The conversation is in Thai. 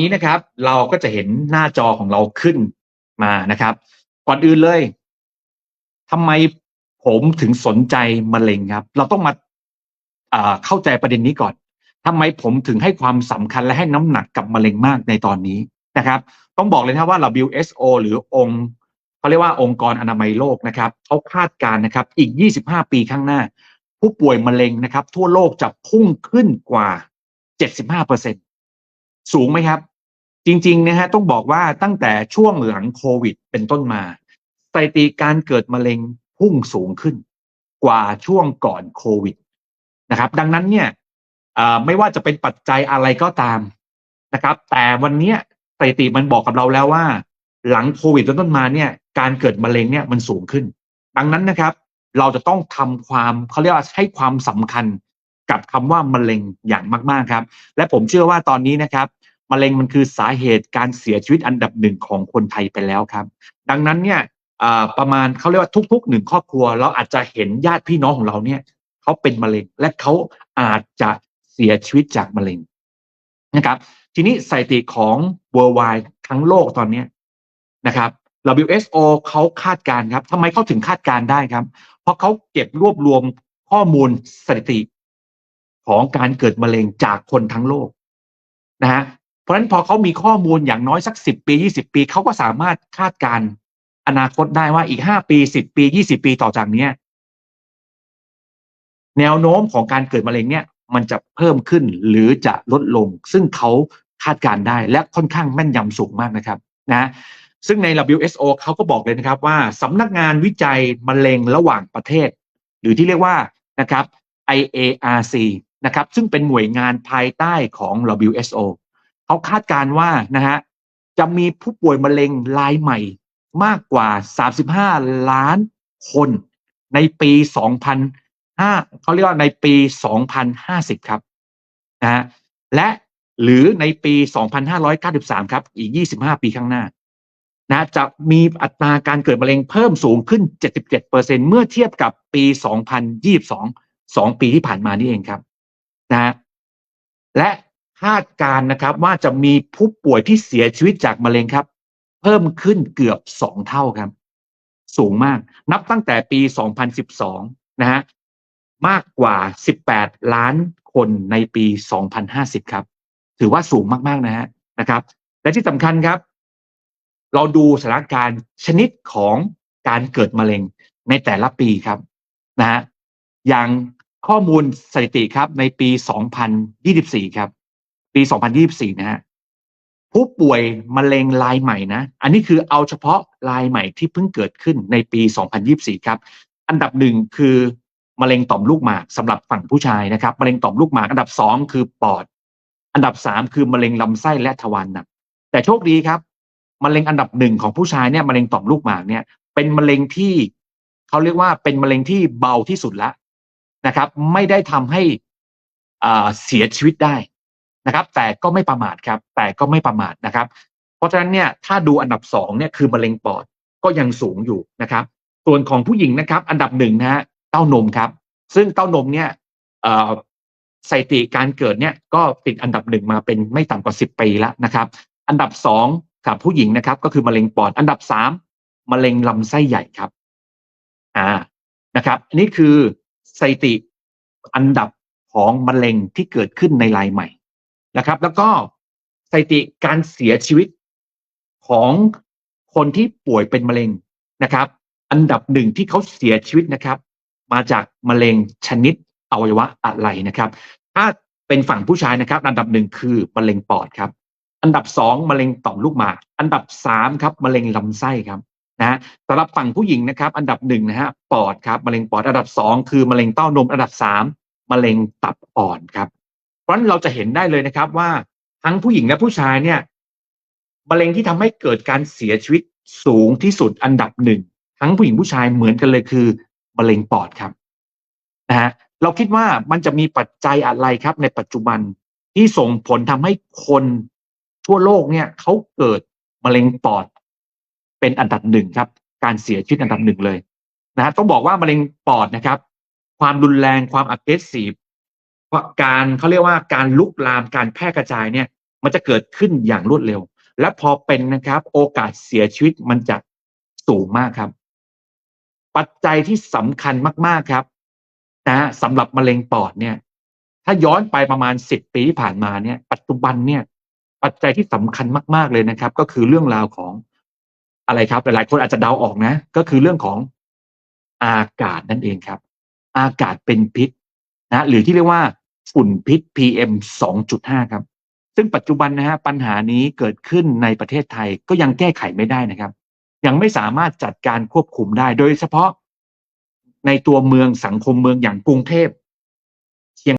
นี้นะครับ เราก็จะเห็นหน้าจอของเราขึ้นมานะครับ ก่อนอื่นเลยทำไมผมถึงสนใจมะเร็งครับ เราต้องมาเข้าใจประเด็นนี้ก่อนทำไมผมถึงให้ความสำคัญและให้น้ำหนักกับมะเร็งมากในตอนนี้นะครับ ต้องบอกเลยนะว่า WHO หรือองค์เขาเรียกว่าองค์กรอนามัยโลกนะครับเขาคาดการณ์นะครับ อีก 25 ปีข้างหน้า ผู้ป่วยมะเร็งนะครับ ทั่วโลกจะพุ่งขึ้นกว่า 75%สูงไหมครับ จริงๆนะฮะต้องบอกว่าตั้งแต่ช่วงหลังโควิดเป็นต้นมาสถิติการเกิดมะเร็งพุ่งสูงขึ้น กว่าช่วงก่อนโควิดนะครับ ดังนั้นเนี่ยไม่ว่าจะเป็นปัจจัยอะไรก็ตามนะครับ แต่วันนี้สถิติมันบอกกับเราแล้วว่า หลังโควิดเป็นต้นมาเนี่ย การเกิดมะเร็งเนี่ยมันสูงขึ้น ดังนั้นนะครับ เราจะต้องทำความเขาเรียกว่าให้ความสำคัญกับคำว่ามะเร็งอย่างมากๆครับ และผมเชื่อว่าตอนนี้นะครับ มะเร็งมันคือสาเหตุการเสียชีวิตอันดับหนึ่งของคนไทยไปแล้วครับ ดังนั้นเนี่ยประมาณเขาเรียกว่าทุกๆหนึ่งครอบครัว เราอาจจะเห็นญาติพี่น้องของเราเนี่ยเขาเป็นมะเร็งและเขาอาจจะเสียชีวิตจากมะเร็งนะครับ ทีนี้สถิติของ worldwide ทั้งโลกตอนนี้นะครับ WHO เขาคาดการ์ครับทำไมเขาถึงคาดการได้ครับ เพราะเขาเก็บรวบรวมข้อมูลสถิติของการเกิดมะเร็งจากคนทั้งโลกนะฮะ ราะฉะนั้นพอเขามีข้อมูลอย่างน้อยสักสิบปียี่สิบปีเขาก็สามารถคาดการณ์อนาคตได้ว่าอีกห้าปีสิบปียี่สิบปีต่อจากเนี้ย แนวโน้มของการเกิดมะเร็งเนี่ย มันจะเพิ่มขึ้นหรือจะลดลง ซึ่งเขาคาดการณ์ได้และค่อนข้างแม่นยำสูงมากนะครับ นะ ซึ่งใน WHO เขาก็บอกเลยนะครับว่าสำนักงานวิจัยมะเร็งระหว่างประเทศ หรือที่เรียกว่านะครับ IARC นะครับ ซึ่งเป็นหน่วยงานภายใต้ของ WHO เขาคาดการณ์ว่านะฮะจะมีผู้ป่วยมะเร็งรายใหม่มากกว่า 35 ล้านคนในปี 2005เขาเรียกว่าในปี 2050 ครับนะฮะและหรือในปี 2593 ครับ อีก 25 ปีข้างหน้านะจะมีอัตราการเกิดมะเร็งเพิ่มสูงขึ้น 77%เมื่อเทียบกับปี 2022 2 ปีที่ผ่านมานี่เองครับนะฮะและ คาดการนะครับว่าจะมีผู้ป่วยที่เสียชีวิตจากมะเร็งครับ เพิ่มขึ้นเกือบ2เท่าครับ สูงมากนับตั้งแต่ปี 2012 นะฮะมากกว่า 18 ล้านคนในปี 2050 ครับ ถือว่าสูงมากๆนะฮะนะครับ และที่สำคัญครับ เราดูสถานการณ์ชนิดของการเกิดมะเร็งในแต่ละปีครับนะฮะอย่างข้อมูลสถิติครับในปี 2024 ครับ ปี 2024 นะฮะผู้ป่วยมะเร็งรายใหม่นะ อันนี้คือเอาเฉพาะรายใหม่ที่เพิ่งเกิดขึ้นในปี 2024 ครับ อันดับหนึ่งคือมะเร็งต่อมลูกหมากสำหรับฝั่งผู้ชายนะครับมะเร็งต่อมลูกหมากอันดับสองคือปอด อันดับสามคือมะเร็งลำไส้และทวารหนักแต่โชคดีครับมะเร็งอันดับหนึ่งของผู้ชายเนี่ยมะเร็งต่อมลูกหมากเนี่ย เป็นมะเร็งที่เขาเรียกว่าเป็นมะเร็งที่เบาที่สุดแล้วนะครับ ไม่ได้ทำให้อ่าเสียชีวิตได้ นะครับ แต่ก็ไม่ประมาทครับ แต่ก็ไม่ประมาทนะครับ เพราะฉะนั้นเนี่ยถ้าดูอันดับสองเนี่ยคือมะเร็งปอดก็ยังสูงอยู่นะครับ ส่วนของผู้หญิงนะครับ อันดับหนึ่งนะฮะเต้านมครับ ซึ่งเต้านมเนี่ยสถิติการเกิดเนี่ยก็ติดอันดับหนึ่งมาเป็นไม่ต่ำกว่าสิบปีแล้วนะครับ อันดับสองกับผู้หญิงนะครับ ก็คือมะเร็งปอด อันดับสามมะเร็งลำไส้ใหญ่ครับ อ่านะครับอันนี้คือสถิติอันดับของมะเร็งที่เกิดขึ้นในรายใหม่ นะครับ แล้วก็สถิติการเสียชีวิตของคนที่ป่วยเป็นมะเร็งนะครับ อันดับหนึ่งที่เขาเสียชีวิตนะครับ มาจากมะเร็งชนิดอวัยวะอะไรนะครับ ถ้าเป็นฝั่งผู้ชายนะครับ อันดับหนึ่งคือมะเร็งปอดครับอันดับสองมะเร็งต่อมลูกหมาก อันดับสามครับมะเร็งลำไส้ครับนะสำหรับฝั่งผู้หญิงนะครับ อันดับหนึ่งนะฮะปอดครับมะเร็งปอดอันดับสองคือมะเร็งเต้านมอันดับสามมะเร็งตับอ่อนครับ ราะนั้นเราจะเห็นได้เลยนะครับว่าทั้งผู้หญิงและผู้ชายเนี่ยมะเร็งที่ทำให้เกิดการเสียชีวิตสูงที่สุดอันดับหนึ่งทั้งผู้หญิงผู้ชายเหมือนกันเลยคือมะเร็งปอดครับนะฮะเราคิดว่ามันจะมีปัจจัยอะไรครับ ในปัจจุบันที่ส่งผลทำให้คนทั่วโลกเนี่ยเขาเกิดมะเร็งปอด เป็นอันดับหนึ่งครับ การเสียชีวิตอันดับหนึ่งเลยนะฮะต้องบอกว่ามะเร็งปอดนะครับ ความรุนแรงความอักเสบ การเขาเรียกว่าการลุกลามการแพร่กระจายเนี่ย มันจะเกิดขึ้นอย่างรวดเร็ว และพอเป็นนะครับ โอกาสเสียชีวิตมันจะสูงมากครับ ปัจจัยที่สำคัญมากๆครับนะฮะสำหรับมะเร็งปอดเนี่ย ถ้าย้อนไปประมาณสิบปีที่ผ่านมาเนี่ย ปัจจุบันเนี่ย ปัจจัยที่สำคัญมาก ๆเลยนะครับ ก็คือเรื่องราวของอะไรครับ หลายๆคนอาจจะเดาออกนะ ก็คือเรื่องของอากาศนั่นเองครับ อากาศเป็นพิษนะ หรือที่เรียกว่า ฝุ่นพิษ PM 2.5 ครับ ซึ่งปัจจุบันนะฮะปัญหานี้เกิดขึ้นในประเทศไทยก็ยังแก้ไขไม่ได้นะครับ ยังไม่สามารถจัดการควบคุมได้ โดยเฉพาะในตัวเมืองสังคมเมืองอย่างกรุงเทพ